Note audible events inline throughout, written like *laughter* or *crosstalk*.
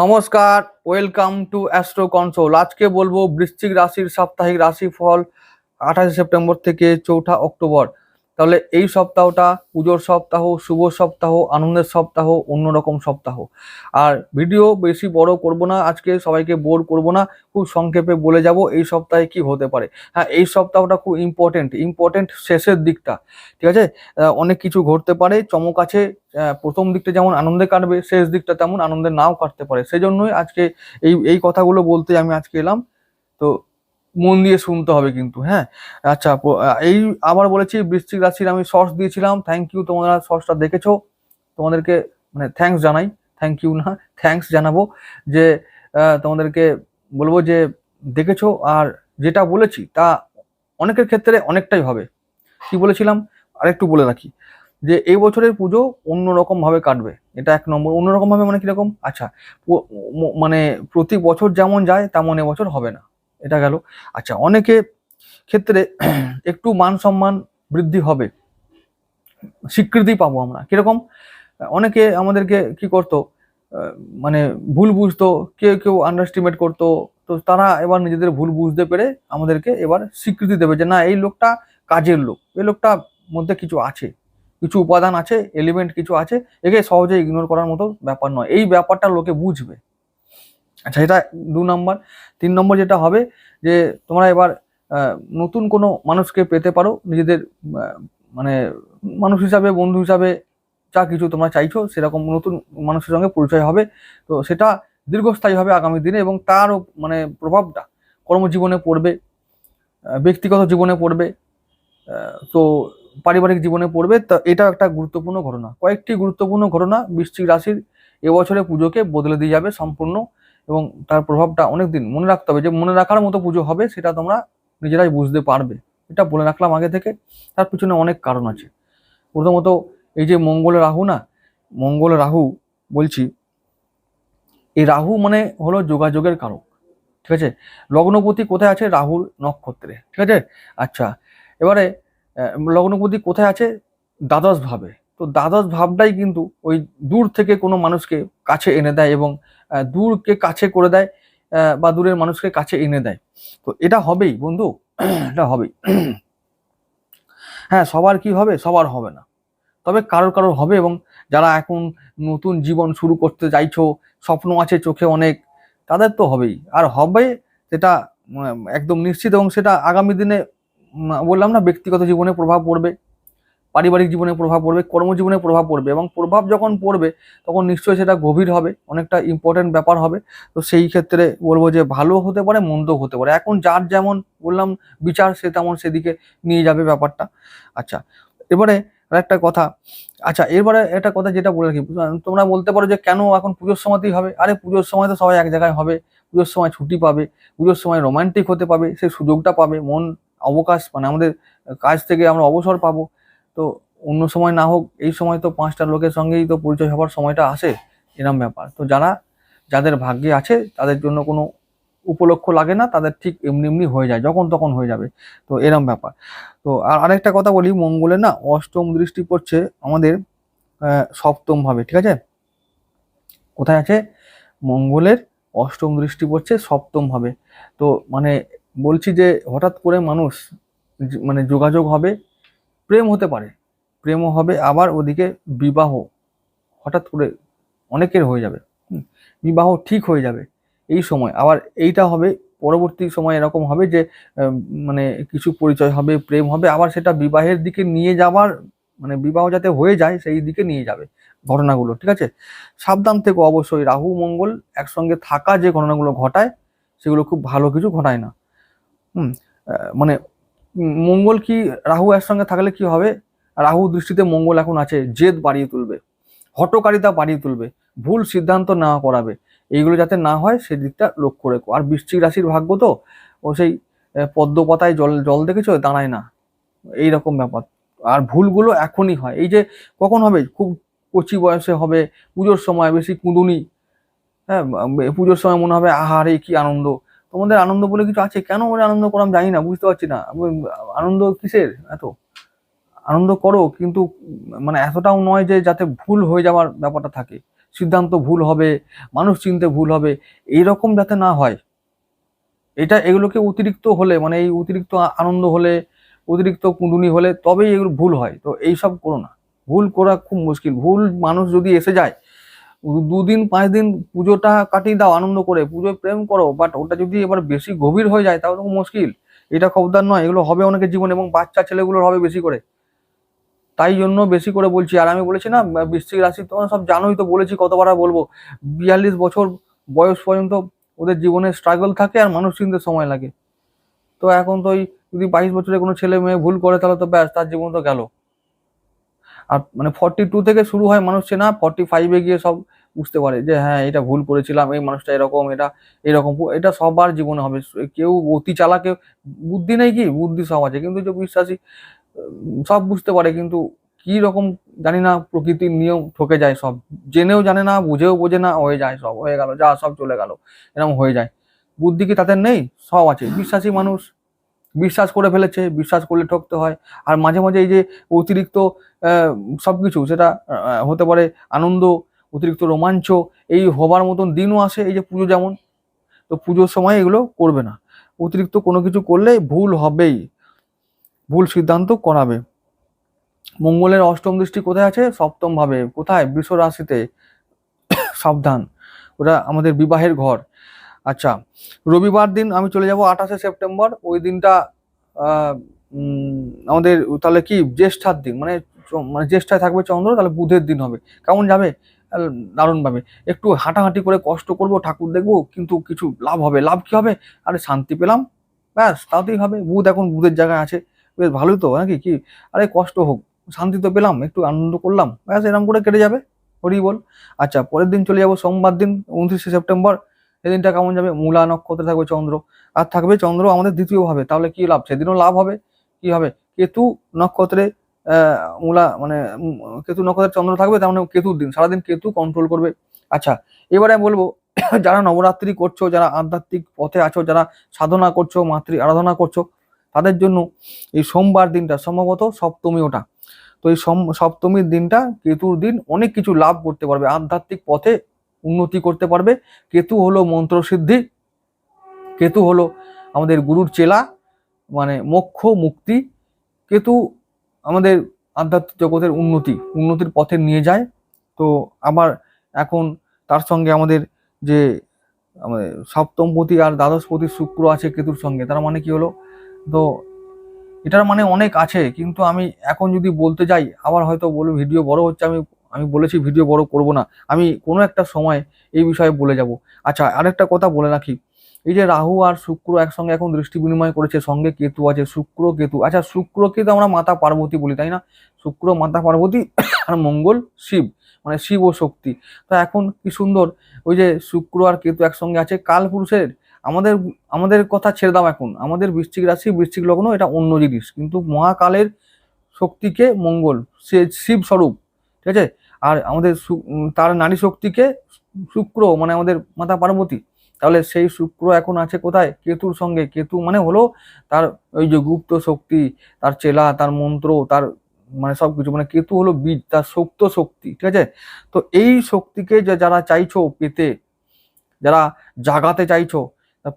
নমস্কার welcome to astro console আজকে বলব বৃশ্চিক রাশির সাপ্তাহিক রাশিফল আঠাশে সেপ্টেম্বর থেকে চৌঠা অক্টোবর। তাহলে এই সপ্তাহটা পুজোর সপ্তাহ, শুভ সপ্তাহ, আনন্দের সপ্তাহ, অন্যরকম সপ্তাহ। আর ভিডিও বেশি বড় করব না, আজকে সবাইকে বোর করব না, খুব সংক্ষেপে বলে যাব এই সপ্তাহে কি হতে পারে। হ্যাঁ এই সপ্তাহটা খুব ইম্পর্টেন্ট ইম্পর্টেন্ট শেষের দিকটা, ঠিক আছে? অনেক কিছু ঘটতে পারে, চমক আছে প্রথম দিকটা যেমন আনন্দে কাটবে, শেষ দিকটা তেমন আনন্দে নাও কাটতে পারে। সেই জন্যই আজকে এই এই কথাগুলো বলতে আমি আজকে এলাম। তো মন দিয়ে শুনতে হবে কিন্তু হ্যাঁ? আচ্ছা এই আবার বলেছি, বৃশ্চিক রাশির আমি শর্টস দিয়েছিলাম। থ্যাংক ইউ তোমরা শর্টসটা দেখেছ, তোমাদেরকে মানে থ্যাঙ্কস জানাই। থ্যাংক ইউ না থ্যাঙ্কস জানাব যে তোমাদেরকে বলব যে, দেখেছ আর যেটা বলেছি তা অনেকের ক্ষেত্রে অনেকটাই হবে। কি বলেছিলাম? আরেকটু বলে রাখি যে, এই বছরের পুজো অন্যরকম ভাবে কাটবে। এটা এক নম্বর। অন্যরকম ভাবে মানে কীরকম? আচ্ছা মানে প্রতি বছর যেমন যায়, তেমন এবছর হবে না। এটা গেল। আচ্ছা অনেকে ক্ষেত্রে *clears throat* একটু মান সম্মান বৃদ্ধি হবে। স্বীকৃতি পাবো আমরা। কীরকম? অনেকে আমাদেরকে কি করতো মানে ভুল বুঝতো, কেউ কেউ আন্ডারস্টিমেট করতো, তো তারা এবার নিজেদের ভুল বুঝতে পেরে আমাদেরকে এবার স্বীকৃতি দেবে যে, না, এই লোকটা কাজের লোক। এই লোকটা মধ্যে কিছু আছে। কিছু উপাদান আছে এলিমেন্ট কিছু আছে। একে সহজে ইগনোর করার মতো ব্যাপার নয়। এই ব্যাপারটা লোকে বুঝবে। আচ্ছা এটা দু নম্বর। তিন নম্বর যেটা হবে যে, তোমরা এবার নতুন কোনো মানুষকে পেতে পারো, নিজেদের মানে মানুষ হিসাবে, বন্ধু হিসাবে যা কিছু তোমরা চাইছো, সেরকম নতুন মানুষের সঙ্গে পরিচয় হবে। তো সেটা দীর্ঘস্থায়ী হবে আগামী দিনে এবং তার মানে প্রভাবটা কর্মজীবনে পড়বে ব্যক্তিগত জীবনে পড়বে তো পারিবারিক জীবনে পড়বে। তা এটা একটা গুরুত্বপূর্ণ ঘটনা। কয়েকটি গুরুত্বপূর্ণ ঘটনা বৃশ্চিক রাশির এবছরে পুজোকে বদলে দিয়ে যাবে সম্পূর্ণ। এবং তার প্রভাবটা অনেক দিন মনে রাখতে হবে, যে মনে রাখার মতো পুজো হবে সেটা তোমরা নিজেরাই বুঝতে পারবে। এটা বলে রাখলাম আগে থেকে, তার পিছনে অনেক কারণ আছে। প্রথমত এই যে মঙ্গল রাহু না, মঙ্গল রাহু বলছি, এই রাহু মানে হলো যোগাযোগের কারক, ঠিক আছে? লগ্নপতি কোথায় আছে? রাহুর নক্ষত্রে, ঠিক আছে? আচ্ছা এবারে লগ্নপতি কোথায় আছে? দ্বাদশ ভাবে। তো দ্বাদশ ভাবটাই কিন্তু ওই দূর থেকে কোনো মানুষকে কাছে এনে দেয় এবং দূরকে কাছে করে দেয় বা দূরের মানুষকে কাছে এনে দেয়। তো এটা হবেই বন্ধু, *clears throat* এটা হবেই। *clears throat* হ্যাঁ সবার কি হবে? সবার হবে না। তবে কারোর কারোর হবে এবং যারা এখন নতুন জীবন শুরু করতে চাইছো, স্বপ্ন আছে চোখে অনেক, তাদের তো হবেই। আর হবে সেটা একদম নিশ্চিত এবং সেটা আগামী দিনে বললাম না, ব্যক্তিগত জীবনে প্রভাব পড়বে। পারিবারিক জীবনে প্রভাব পড়বে, কর্মজীবনে প্রভাব পড়বে এবং প্রভাব যখন পড়বে, তখন নিশ্চয়ই সেটা গভীর হবে, অনেকটা ইম্পর্টেন্ট ব্যাপার হবে। তো সেই ক্ষেত্রে বলব যে ভালো হতে পারে মন্দ হতে পারে। এখন যার যেমন বললাম বিচার, সে তেমন সেদিকে নিয়ে যাবে ব্যাপারটা। আচ্ছা এবারে আরেকটা কথা। আচ্ছা এবারে একটা কথা যেটা বলে রাখি তোমরা বলতে পারো যে কেন এখন পুজোর সময়তেই হবে? আরে, পুজোর সময় তো সবাই এক জায়গায় হবে, পুজোর সময় ছুটি পাবে, পুজোর সময় রোমান্টিক হতে পাবে সেই সুযোগটা পাবে, মন অবকাশ মানে আমাদের কাজ থেকে আমরা অবসর পাবো। তো অন্য সময় না হোক এই সময় তো পাঁচটা লোকের সঙ্গেই তো পরিচয় হওয়ার সময়টা আসে এরম ব্যাপার। তো যারা যাদের ভাগ্যে আছে তাদের জন্য কোনো উপলক্ষ লাগে না তাদের ঠিক এমনি এমনি হয়ে যায় যখন তখন হয়ে যাবে। তো এরম ব্যাপার। তো আর আরেকটা কথা বলি মঙ্গলের না অষ্টম দৃষ্টি পড়ছে আমাদের আহ, সপ্তম ভাবে ঠিক আছে? কোথায় আছে? মঙ্গলের অষ্টম দৃষ্টি পড়ছে সপ্তম ভাবে। তো মানে বলছি যে হঠাৎ করে মানুষ মানে যোগাযোগ হবে প্রেম হতে পারে। প্রেমও হবে, আবার ওদিকে বিবাহ হঠাৎ করে অনেকের হয়ে যাবে। বিবাহ ঠিক হয়ে যাবে এই সময়। আবার এইটা হবে, পরবর্তী সময় এরকম হবে যে মানে কিছু পরিচয় হবে, প্রেম হবে, আবার সেটা বিবাহের দিকে নিয়ে যাওয়ার মানে বিবাহ যাতে হয়ে যায় সেই দিকে নিয়ে যাবে ঘটনাগুলো, ঠিক আছে? সাবধান থেকে অবশ্যই। রাহু, মঙ্গল একসঙ্গে থাকা যে ঘটনাগুলো ঘটায়, সেগুলো খুব ভালো কিছু ঘটায় না। হুম মানে মঙ্গল কি রাহু একসঙ্গে থাকলে কি হবে? রাহু দৃষ্টিতে মঙ্গল এখন আছে জেদ বাড়িয়ে তুলবে হটকারিতা বাড়িয়ে তুলবে ভুল সিদ্ধান্ত না করাবে এইগুলো যাতে না হয় সেদিকটা লক্ষ্য রেখো। আর বৃশ্চিক রাশির ভাগ্য তো ও সেই আহ, পদ্ম পাতায় জল জল দেখেছ? দাঁড়ায় না এই রকম ব্যাপার। আর ভুলগুলো এখনই হয়। এই যে কখন হবে? খুব কচি বয়সে হবে পুজোর সময় বেশি কুঁদুনি হ্যাঁ পুজোর সময় মনে হবে আহারে কি আনন্দ। তোমাদের আনন্দ বলে কিছু আছে? কেন ওরা আনন্দ করাম জানি না, বুঝতে পারছি না। আনন্দ কিসের? এত। আনন্দ করো, কিন্তু মানে এতটাও নয় যে যাতে ভুল হয়ে যাওয়ার ব্যাপারটা থাকে। সিদ্ধান্ত ভুল হবে, মানুষ চিনতে ভুল হবে, এইরকম যাতে না হয়। এটা এগুলোকে অতিরিক্ত হলে মানে এই অতিরিক্ত আনন্দ হলে, অতিরিক্ত কুঁদুনি হলে তবেই এগুলো ভুল হয়। তো এইসব করো না। ভুল করা খুব মুশকিল। ভুল মানুষ যদি এসে যায় দুদিন পাঁচ দিন পুজোটা কাটিয়ে দাও, আনন্দ করে, পুজোয় প্রেম করো বাট ওটা যদি এবার বেশি গভীর হয়ে যায়, তাহলে তো মুশকিল। এটা খবরদার নয়, এগুলো হবে অনেকের জীবনে, এবং বাচ্চা ছেলেগুলোর হবে বেশি করে। তাই জন্য বেশি করে বলছি, আর আমি বলেছি না বৃশ্চিক রাশি তোমরা সব জানোই তো, বলেছি কতবার বলব, বিয়াল্লিশ বছর বয়স পর্যন্ত ওদের জীবনে স্ট্রাগল থাকে আর মানুষ চিনতে সময় লাগে। তো এখন তো ওই যদি বাইশ বছরের কোনো ছেলে মেয়ে ভুল করে, তাহলে তো ব্যাস, তার জীবন তো গেল। আর মানে ফর্টি টু থেকে শুরু হয় মানুষ চেনা ফর্টি ফাইভে গিয়ে সব বুঝতে পারে যে হ্যাঁ এটা ভুল করেছিলাম, এই মানুষটা এরকম, এটা এরকম, এটা সবার জীবনে হবে। কেউ অতি চালা কেউ বুদ্ধি নেই কি? বুদ্ধি সব আছে। কিন্তু যে বিশ্বাসী সব বুঝতে পারে, কিন্তু কি রকম জানি না, প্রকৃতির নিয়ম ঠকে যায় সব। জেনেও জানে না, বুঝেও বোঝে না, হয়ে যায় সব, হয়ে গেল, যা সব চলে গেল এরকম হয়ে যায়। বুদ্ধি কি তাদের নেই? সব আছে। বিশ্বাসী মানুষ বিশ্বাস করে ফেলেছে, বিশ্বাস করলে ঠকতে হয়। আর মাঝে মাঝে এই যে অতিরিক্ত সব কিছু সেটা হতে পারে আনন্দ, অতিরিক্ত রোমাঞ্চ, এই হবার মতন দিনও আসে এই যে পুজো যেমন। তো পুজোর সময় এগুলো করবে না। অতিরিক্ত কোনো কিছু করলে ভুল হবেই। ভুল সিদ্ধান্ত করাবে। মঙ্গলের অষ্টম দৃষ্টি কোথায় আছে? সপ্তম ভাবে। কোথায়? বৃষ রাশিতে সাবধান। ওটা আমাদের বিবাহের ঘর। আচ্ছা রবিবার দিন আমি চলে যাব আঠাশে সেপ্টেম্বর, ওই দিনটা আমাদের তাহলে কি জ্যেষ্ঠার দিন মানে মানে জ্যেষ্ঠায় থাকবে চন্দ্র, তাহলে বুধের দিন হবে। কেমন যাবে? দারুণভাবে একটু হাঁটাহাঁটি করে কষ্ট করব, ঠাকুর দেখব, কিন্তু কিছু লাভ হবে। লাভ কি হবে? আরে শান্তি পেলাম। ব্যাস, তাতেই হবে। বুধ এখন বুধের জায়গায় আছে। বেশ ভালোই তো, নাকি কি? আরে কষ্ট হোক, শান্তি তো পেলাম, একটু আনন্দ করলাম। ব্যাস এরকম করে কেটে যাবে হরি বল। আচ্ছা পরের দিন চলে যাব সোমবার দিন, উনত্রিশে সেপ্টেম্বর। সেদিনটা কেমন যাবে? মূলা নক্ষত্রে থাকবে চন্দ্র। আর থাকবে চন্দ্র আমাদের দ্বিতীয় ভাবে তাহলে কি লাভ? সেদিনও লাভ হবে। কি হবে? কেতু নক্ষত্রে মূলা মানে কেতু নক্ষত্রে চন্দ্র থাকবে, তার মানে কেতুর দিন। সারাদিন কেতু কন্ট্রোল করবে। আচ্ছা এবারে আমি বলব, *coughs* যারা নবরাত্রি করছ, যারা আধ্যাত্মিক পথে আছো, যারা সাধনা করছ, মাতৃ আরাধনা করছ, তাদের জন্য এই সোমবার দিনটা সম্ভবত সপ্তমী ওটা। তো এই সপ্তমীর দিনটা কেতুর দিন অনেক কিছু লাভ করতে পারবে। আধ্যাত্মিক পথে উন্নতি করতে পারবে। কেতু হলো মন্ত্রসিদ্ধি। কেতু হলো আমাদের গুরুর চেলা মানে মোক্ষ মুক্তি। কেতু আমাদের আধ্যাত্মিক জগতের উন্নতি, উন্নতির পথে নিয়ে যায়। তো আবার এখন তার সঙ্গে আমাদের যে আমাদের সপ্তমপতি আর দ্বাদশপতি শুক্র আছে কেতুর সঙ্গে, তার মানে কি হলো? তো এটার মানে অনেক আছে, কিন্তু আমি এখন যদি বলতে যাই, আবার হয়তো বলব, ভিডিও বড় হচ্ছে, আমি আমি বলেছি ভিডিও বড় করব না। আমি কোনো একটা সময় এই বিষয়ে বলে যাব। আচ্ছা আরেকটা কথা বলে রাখি। এই যে রাহু আর শুক্র একসঙ্গে এখন দৃষ্টি বিনিময় করেছে, সঙ্গে কেতু আছে, শুক্র কেতু। আচ্ছা শুক্রকে তো আমরা মাতা পার্বতী বলি, তাই না? শুক্র, মাতা পার্বতী আর মঙ্গল শিব মানে শিব ও শক্তি। তো এখন কি সুন্দর, ওই যে শুক্র আর কেতু একসঙ্গে আছে, কাল পুরুষের, আমাদের আমাদের কথা ছেড়ে দাও এখন। আমাদের বৃশ্চিক রাশি, বৃশ্চিক লগ্ন, এটা অন্য জিনিস। কিন্তু মহাকালের শক্তিকে মঙ্গল, সে শিব স্বরূপ, ঠিক আছে? আর আমাদের তার নারী শক্তিকে শুক্র মানে আমাদের মাতা পার্বতী। তাহলে সেই শুক্র এখন আছে কোথায়? কেতুর সঙ্গে। কেতু মানে হলো তার ওই যে গুপ্ত শক্তি, তার চেলা, তার মন্ত্র, তার মানে সব কিছু মানে কেতু হলো বীজ, তার শক্ত শক্তি, ঠিক আছে? তো এই শক্তিকে যে যারা চাইছো পেতে, যারা জাগাতে চাইছো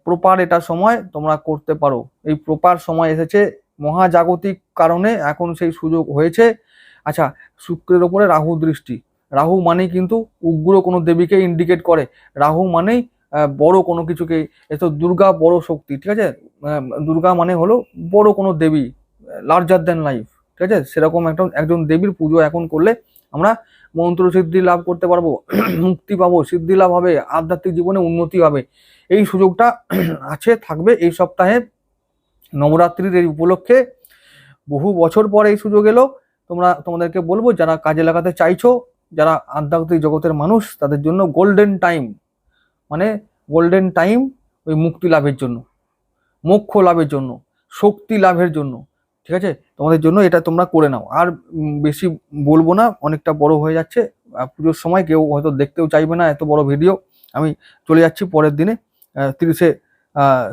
প্রপার এটা সময় তোমরা করতে পারো। এই প্রপার সময় এসেছে। মহাজাগতিক কারণে এখন সেই সুযোগ হয়েছে। আচ্ছা শুক্রের ওপরে রাহু দৃষ্টি। রাহু মানেই কিন্তু উগ্র কোনো দেবীকে ইন্ডিকেট করে। রাহু মানেই বড় কোনো কিছুকে এত দুর্গা বড় শক্তি, ঠিক আছে? দুর্গা মানে হলো বড় কোনো দেবী লার্জার দেন লাইফ ঠিক আছে? সেরকম একটা, একজন দেবীর পুজো এখন করলে আমরা মন্ত্র সিদ্ধি লাভ করতে পারব, *clears throat* মুক্তি পাবো, সিদ্ধি লাভ হবে, আধ্যাত্মিক জীবনে উন্নতি হবে। এই সুযোগটা *clears throat* আছে, থাকবে এই সপ্তাহে নবরাত্রির এই উপলক্ষে। বহু বছর পর এই সুযোগ এলো তোমরা, তোমাদেরকে বলব, যারা কাজে লাগাতে চাইছো, যারা আধ্যাত্মিক জগতের মানুষ, তাদের জন্য গোল্ডেন টাইম মানে গোল্ডেন টাইম ওই মুক্তি লাভের জন্য, মোক্ষ লাভের জন্য, শক্তি লাভের জন্য। ঠিক আছে? তোমাদের জন্য এটা তোমরা করে নাও। আর বেশি বলব না, অনেকটা বড় হয়ে যাচ্ছে। পুজোর সময় কেউ হয়তো দেখতেও চাইবে না, এত বড় ভিডিও আমি চলে যাচ্ছি পরের দিনে তিরিশে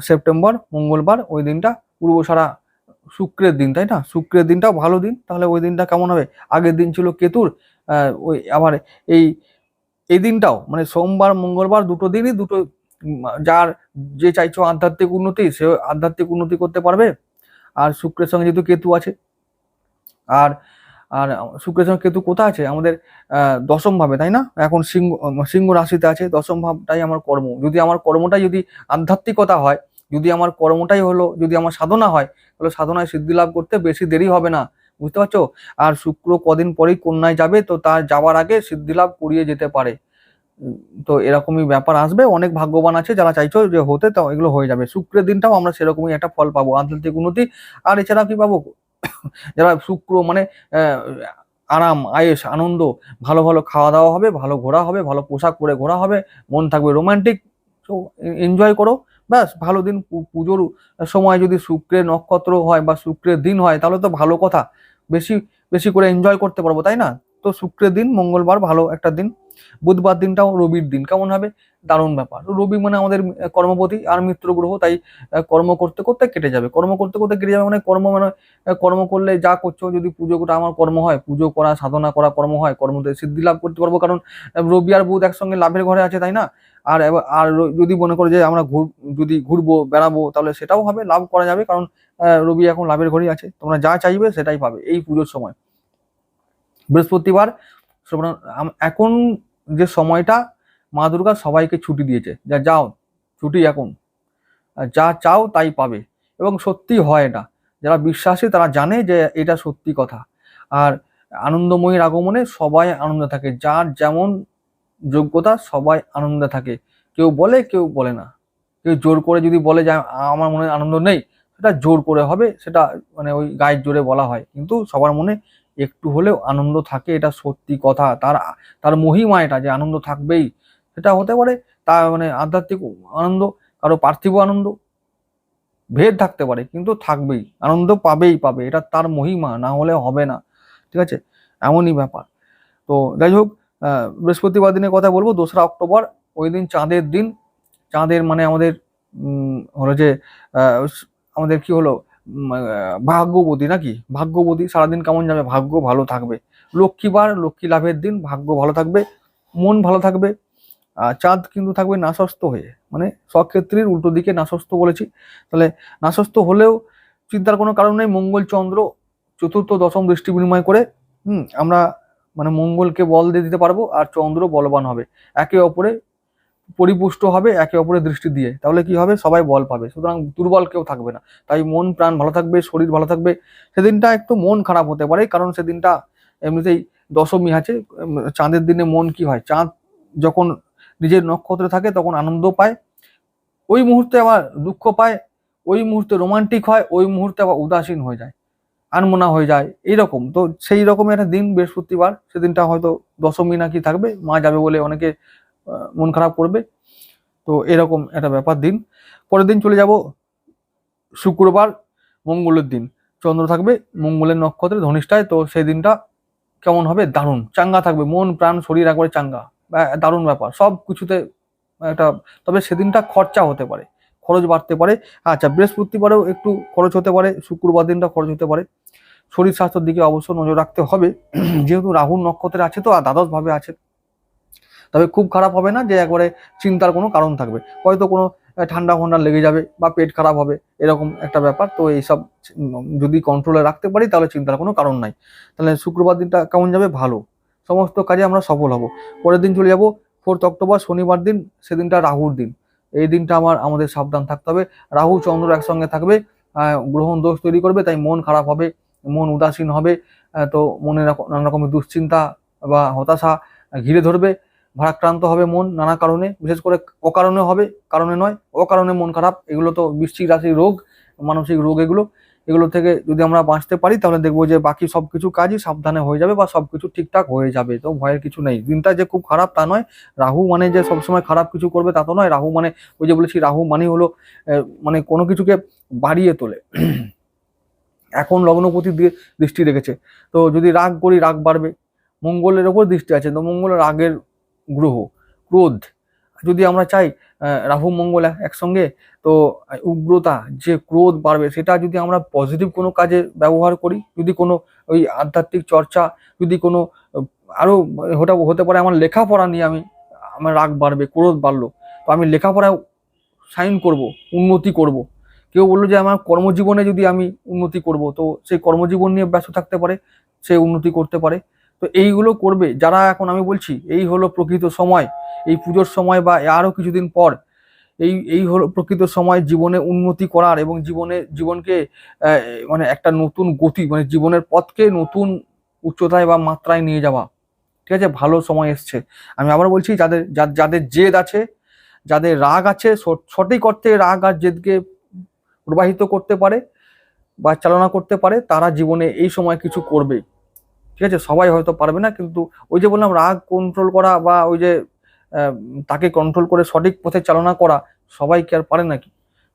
সেপ্টেম্বর, মঙ্গলবার, ওই দিনটা। পূর্বসারা শুক্রের দিন, তাই না? শুক্রের দিনটাও ভালো দিন। তাহলে ওই দিনটা কেমন হবে? আগের দিন ছিল কেতুর ওই আবার এই এই দিনটাও মানে সোমবার, মঙ্গলবার দুটো দিনই দুটো যার যে চাইছো আধ্যাত্মিক উন্নতি সে আধ্যাত্মিক উন্নতি করতে পারবে। আর শুক্রের সঙ্গে যেহেতু কেতু আছে, আর আর শুক্রের সঙ্গে কেতু কোথায় আছে? আমাদের দশম ভাবে, তাই না? এখন সিংহ সিংহ রাশিতে আছে, দশম ভাবটাই আমার কর্ম। যদি আমার কর্মটাই যদি আধ্যাত্মিকতা হয় যদি আমার কর্মটাই হলো, যদি আমার সাধনা হয়, তাহলে সাধনায় সিদ্ধি লাভ করতে বেশি দেরি হবে না। বুঝতে পারছ? আর শুক্র কদিন পরেই কন্যায় যাবে, তো তার যাওয়ার আগে সিদ্ধি লাভ করিয়ে যেতে পারে। তো এরকমই ব্যাপার আসবে। অনেক ভাগ্যবান আছে যারা চাইছো যে হতে তো এগুলো হয়ে যাবে। শুক্রের দিনটাও আমরা সেরকমই একটা ফল পাবো, আধ্যাত্মিক উন্নতি। আর এছাড়া কি পাবো? *coughs* যারা শুক্র মানে আরাম আয়েস আনন্দ, ভালো ভালো খাওয়া দাওয়া হবে, ভালো ঘোরা হবে, ভালো পোশাক পরে ঘোরা হবে, মন থাকবে রোমান্টিক তো এনজয় করো। ব্যাস, ভালো দিন পুজোর সময় যদি শুক্রের নক্ষত্র হয় বা শুক্রের দিন হয়, তাহলে তো ভালো কথা। বেশি বেশি করে এনজয় করতে পারব, তাই না? তো শুক্রের দিন, মঙ্গলবার ভালো একটা দিন। বুধবার দিনটাও রবির দিন। কেমন হবে? দারুণ ব্যাপার। রবি মানে আমাদের কর্মপতি আর মিত্র গ্রহ তাই কর্ম করতে করতে কেটে যাবে। কর্ম করতে করতে কেটে যাবে মানে কর্ম মানে কর্ম করলে যা করছ, যদি পুজোটা আমার কর্ম হয়, পুজো করা, সাধনা করা, কর্ম হয় কর্মতে সিদ্ধি লাভ করতে পারব। কারণ রবি আর বুধ একসঙ্গে লাভের ঘরে আছে, তাই না? আর আর যদি মনে করো যে আমরা ঘুর, যদি ঘুরবো, বেড়াবো, তাহলে সেটাও হবে, লাভ করা যাবে। কারণ রবি এখন লাভের ঘরেই আছে। তোমরা যা চাইবে সেটাই পাবে এই পুজোর সময়। বৃহস্পতিবার এখন যে সময়টা, মা দুর্গা সবাইকে ছুটি দিয়েছে। যা যাও, ছুটি এখন। যা চাও তাই পাবে। এবং সত্যি হয় এটা যারা বিশ্বাসী তারা জানে যে এটা সত্যি কথা। আর আনন্দময়ীর আগমনে সবাই আনন্দে থাকে। যার যেমন যোগ্যতা, সবাই আনন্দে থাকে। কেউ বলে কেউ বলে না। কেউ জোর করে যদি বলে যে, আমার মনে আনন্দ নেই, সেটা জোর করে হবে। সেটা মানে ওই গায়ের জোরে বলা হয়। কিন্তু সবার মনে একটু হলেও আনন্দ থাকে, এটা সত্যি কথা। তার তার মহিমা এটা যে আনন্দ থাকবেই, সেটা হতে পারে তা মানে আধ্যাত্মিক আনন্দ, কারও পার্থিব আনন্দ, ভেদ থাকতে পারে, কিন্তু থাকবেই, আনন্দ পাবেই পাবে, এটা তার মহিমা, না হলে হবে না, ঠিক আছে? এমনই ব্যাপার। তো যাই হোক বৃহস্পতিবার দিনের কথা বলব, দোসরা অক্টোবর, ওই দিন চাঁদের দিন, চাঁদের মানে আমাদের হলো যে আমাদের কি হলো ভাগ্যবতী নাকি? ভাগ্যবতী সারাদিন কেমন যাবে? ভাগ্য ভালো থাকবে। লক্ষ্মীবার লক্ষ্মী লাভের দিন, ভাগ্য ভালো থাকবে, মন ভালো থাকবে চাঁদ কিন্তু থাকবে নাসস্ত হয়ে। মানে সক্ষেত্রীর উল্টো দিকে নাসস্ত বলেছি। তাহলে নাসস্ত হলেও চিন্তার কোনো কারণ নেই। মঙ্গল চন্দ্র চতুর্থ, দশম দৃষ্টি বিনিময় করে, হুম, আমরা মানে মঙ্গলকে বল দিয়ে দিতে পারব, আর চন্দ্র বলবান হবে। একে অপরে পরিপুষ্ট হবে একে অপরের দৃষ্টি দিয়ে। তাহলে কি হবে? সবাই বল পাবে। সুতরাং দুর্বল কেউ থাকবে না। তাই মন প্রাণ ভালো থাকবে, শরীর ভালো থাকবে। সেদিনটা একটু মন খারাপ হতে পারে, কারণ সেদিনটা এমনিতেই দশমী আছে। চাঁদের দিনে মন কি হয়? চাঁদ যখন নিজের নক্ষত্রে থাকে, তখন আনন্দ পায়। ওই মুহূর্তে আবার দুঃখ পায়, ওই মুহূর্তে রোমান্টিক হয়, ওই মুহূর্তে আবার উদাসীন হয়ে যায়, আনমনা হয়ে যায়। এইরকম। তো সেই রকম একটা দিন বৃহস্পতিবার। সেদিনটা হয়তো দশমী নাকি থাকবে, মা যাবে বলে অনেকে মন খারাপ করবে। তো এরকম একটা ব্যাপার দিন। পরের দিন চলে যাব শুক্রবার, মঙ্গলের দিন। চন্দ্র থাকবে মঙ্গলের নক্ষত্রে ধনিষ্ঠায়, তো সেই দিনটা কেমন হবে? দারুণ। চাঙ্গা থাকবে, মন, প্রাণ, শরীর একবারে চাঙ্গা। দারুণ ব্যাপার। সব কিছুতে একটা, তবে সেদিনটা খরচা হতে পারে। খরচ বাড়তে পারে। আচ্ছা বৃহস্পতিবারেও একটু খরচ হতে পারে, শুক্রবার দিনটা খরচ হতে পারে। শরীর স্বাস্থ্যের দিকে অবশ্য নজর রাখতে হবে। *clears throat* যেহেতু রাহুর নক্ষত্রে আছে তো, আর দ্বাদশ ভাবে আছে তবে খুব খারাপ হবে না যে একবারে চিন্তার কোনো কারণ থাকবে। হয়তো কোনো ঠান্ডা ফান্ডা লেগে যাবে বা পেট খারাপ হবে, এরকম একটা ব্যাপার। তো এইসব যদি কন্ট্রোলে রাখতে পারি তাহলে চিন্তার কোনো কারণ নাই। তাহলে শুক্রবার দিনটা কেমন যাবে? ভালো। সমস্ত কাজে আমরা সফল হব। পরের দিন চলে যাব ফোর্থ অক্টোবর, শনিবার দিন, সেদিনটা রাহুর দিন। এই দিনটা আমার, আমাদের সাবধান থাকতে হবে। রাহু চন্দ্র একসঙ্গে থাকবে গ্রহণ দোষ তৈরি করবে, তাই মন খারাপ হবে, মন উদাসীন হবে তো মনে নানা রকমের দুশ্চিন্তা বা হতাশা ঘিরে ধরবে। ভারাক্রান্ত হবে মন নানা কারণে, বিশেষ করে অকারণে হবে, কারণে নয়, অকারণে মন খারাপ, এগুলো তো বৃশ্চিক রাশির রোগ, মানসিক রোগ এগুলো এগুলো থেকে যদি আমরা বাঁচতে পারি তাহলে দেখব যে বাকি সব কিছু কাজই সাবধানে হয়ে যাবে বা সব কিছু ঠিকঠাক হয়ে যাবে, তো ভয়ের কিছু নেই। দিনটা যে খুব খারাপ তা নয়, রাহু মানে যে সবসময় খারাপ কিছু করবে তা তো নয়, রাহু মানে ওই যে বলেছি, রাহু মানে হলো মানে কোনো কিছুকে বাড়িয়ে তোলে। এখন লগ্নপতি দিয়ে দৃষ্টি রেখেছে। তো যদি রাগ করি, রাগ বাড়বে। মঙ্গলের ওপর দৃষ্টি আছে, তো মঙ্গল রাগের গ্রহ, ক্রোধ। যদি আমরা চাই রাহু, মঙ্গল একসঙ্গে, তো উগ্রতা, যে ক্রোধ বাড়বে, সেটা যদি আমরা পজিটিভ কোনো কাজে ব্যবহার করি, যদি কোনো ওই আধ্যাত্মিক চর্চা, যদি কোনো আরও আরও হতে হতে পারে আমার লেখাপড়া নিয়ে আমি, আমার রাগ বাড়বে, ক্রোধ বাড়লো, তো আমি লেখাপড়ায় সাইন করব, উন্নতি করব। কেউ বলল যে আমার কর্মজীবনে যদি আমি উন্নতি করব, তো সেই কর্মজীবন নিয়ে ব্যস্ত থাকতে পারে, সে উন্নতি করতে পারে। তো এইগুলো করবে। যারা এখন আমি বলছি, এই হলো প্রকৃত সময়, এই পুজোর সময় বা আরও কিছুদিন পর, এই এই হলো প্রকৃত সময় জীবনে উন্নতি করার এবং জীবনে, জীবনকে মানে একটা নতুন গতি মানে জীবনের পথকে নতুন উচ্চতায় বা মাত্রায় নিয়ে যাওয়া। ঠিক আছে? ভালো সময় এসছে। আমি আবার বলছি, যাদের যাদের জেদ আছে, যাদের রাগ আছে সঠিক অর্থে রাগ আর জেদকে প্রবাহিত করতে পারে বা চালনা করতে পারে, তারা জীবনে এই সময় কিছু করবে। ঠিক আছে? সবাই হয়তো পারবে না, কিন্তু ওই যে বললাম, রাগ কন্ট্রোল করা বা ওই যে তাকে কন্ট্রোল করে সঠিক পথে চালনা করা সবাই কি আর পারে নাকি?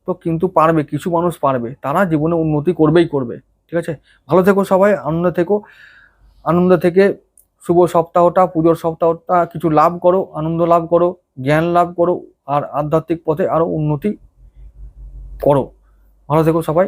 তো কিন্তু পারবে, কিছু মানুষ পারবে। তারা জীবনে উন্নতি করবেই করবে, ঠিক আছে? ভালো থেকো সবাই, আনন্দ থেকো। আনন্দ থেকে শুভ সপ্তাহটা, পুজোর সপ্তাহটা, কিছু লাভ করো, আনন্দ লাভ করো, জ্ঞান লাভ করো, আর আধ্যাত্মিক পথে আরও উন্নতি করো। ভালো থেকো সবাই।